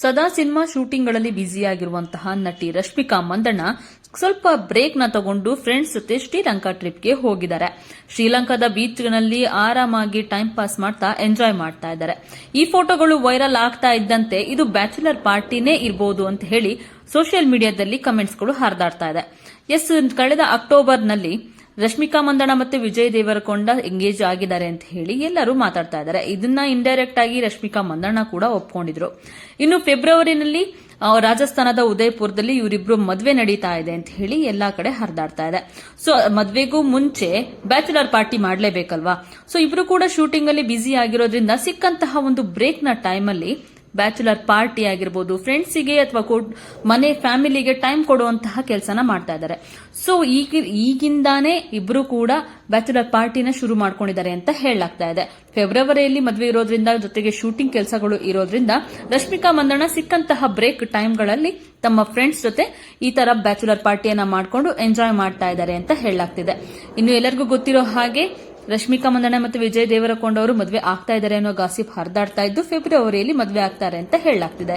ಸದಾ ಸಿನಿಮಾ ಶೂಟಿಂಗ್ಗಳಲ್ಲಿ ಬ್ಯುಸಿಯಾಗಿರುವಂತಹ ನಟಿ ರಶ್ಮಿಕಾ ಮಂದಣ್ಣ ಸ್ವಲ್ಪ ಬ್ರೇಕ್ನ ತಗೊಂಡು ಫ್ರೆಂಡ್ಸ್ ಜೊತೆ ಶ್ರೀಲಂಕಾ ಟ್ರಿಪ್ಗೆ ಹೋಗಿದ್ದಾರೆ. ಶ್ರೀಲಂಕಾದ ಬೀಚ್ನಲ್ಲಿ ಆರಾಮಾಗಿ ಟೈಮ್ ಪಾಸ್ ಮಾಡ್ತಾ ಎಂಜಾಯ್ ಮಾಡ್ತಾ ಇದ್ದಾರೆ. ಈ ಫೋಟೋಗಳು ವೈರಲ್ ಆಗ್ತಾ ಇದ್ದಂತೆ ಇದು ಬ್ಯಾಚುಲರ್ ಪಾರ್ಟಿನೇ ಇರಬಹುದು ಅಂತ ಹೇಳಿ ಸೋಷಿಯಲ್ ಮೀಡಿಯಾದಲ್ಲಿ ಕಮೆಂಟ್ಸ್ಗಳು ಹರಿದಾಡ್ತಾ ಇದೆ. ಎಸ್, ಕಳೆದ ಅಕ್ಟೋಬರ್ನಲ್ಲಿ ರಶ್ಮಿಕಾ ಮಂದಣ ಮತ್ತೆ ವಿಜಯ್ ದೇವರಕೊಂಡ ಎಂಗೇಜ್ ಆಗಿದ್ದಾರೆ ಅಂತ ಹೇಳಿ ಎಲ್ಲರೂ ಮಾತಾಡ್ತಾ ಇದ್ದಾರೆ. ಇದನ್ನ ಇಂಡೈರೆಕ್ಟ್ ಆಗಿ ರಶ್ಮಿಕಾ ಮಂದಣ್ಣ ಕೂಡ ಒಪ್ಕೊಂಡಿದ್ರು. ಇನ್ನು ಫೆಬ್ರವರಿನಲ್ಲಿ ರಾಜಸ್ಥಾನದ ಉದಯಪುರದಲ್ಲಿ ಇವರಿಬ್ರು ಮದುವೆ ನಡೀತಾ ಇದೆ ಅಂತ ಹೇಳಿ ಎಲ್ಲಾ ಕಡೆ ಹರಿದಾಡ್ತಾ ಇದೆ. ಸೊ ಮದುವೆಗೂ ಮುಂಚೆ ಬ್ಯಾಚುಲರ್ ಪಾರ್ಟಿ ಮಾಡಲೇಬೇಕಲ್ವಾ? ಸೊ ಇಬ್ರು ಕೂಡ ಶೂಟಿಂಗ್ ಅಲ್ಲಿ ಬ್ಯುಸಿ ಆಗಿರೋದ್ರಿಂದ ಸಿಕ್ಕಂತಹ ಒಂದು ಬ್ರೇಕ್ನ ಟೈಮ್ ಅಲ್ಲಿ ಬ್ಯಾಚುಲರ್ ಪಾರ್ಟಿ ಆಗಿರ್ಬೋದು, ಫ್ರೆಂಡ್ಸಿಗೆ ಅಥವಾ ಮನೆ ಫ್ಯಾಮಿಲಿಗೆ ಟೈಮ್ ಕೊಡುವಂತಹ ಕೆಲಸನ ಮಾಡ್ತಾ ಇದ್ದಾರೆ. ಸೊ ಈಗ ಈಗಿಂದಾನೇ ಇಬ್ರು ಕೂಡ ಬ್ಯಾಚುಲರ್ ಪಾರ್ಟಿನ ಶುರು ಮಾಡ್ಕೊಂಡಿದ್ದಾರೆ ಅಂತ ಹೇಳಲಾಗ್ತಾ ಇದೆ. ಫೆಬ್ರವರಿಯಲ್ಲಿ ಮದುವೆ ಇರೋದ್ರಿಂದ, ಜೊತೆಗೆ ಶೂಟಿಂಗ್ ಕೆಲಸಗಳು ಇರೋದ್ರಿಂದ, ರಶ್ಮಿಕಾ ಮಂದಣ್ಣ ಸಿಕ್ಕಂತಹ ಬ್ರೇಕ್ ಟೈಮ್ಗಳಲ್ಲಿ ತಮ್ಮ ಫ್ರೆಂಡ್ಸ್ ಜೊತೆ ಈ ತರ ಬ್ಯಾಚುಲರ್ ಪಾರ್ಟಿಯನ್ನ ಮಾಡಿಕೊಂಡು ಎಂಜಾಯ್ ಮಾಡ್ತಾ ಇದ್ದಾರೆ ಅಂತ ಹೇಳಲಾಗ್ತಿದೆ. ಇನ್ನು ಎಲ್ಲರಿಗೂ ಗೊತ್ತಿರೋ ಹಾಗೆ ರಶ್ಮಿಕಾ ಮಂದಣ್ಣ ಮತ್ತು ವಿಜಯ್ ದೇವರಕೊಂಡ ಅವರು ಮದುವೆ ಆಗ್ತಾ ಇದ್ದಾರೆ ಅನ್ನೋ ಗಾಸಿಪ್ ಹರಿದಾಡ್ತಾ ಇದ್ದು, ಫೆಬ್ರವರಿಯಲ್ಲಿ ಮದುವೆ ಆಗ್ತಾರೆ ಅಂತ ಹೇಳಲಾಗ್ತಿದೆ.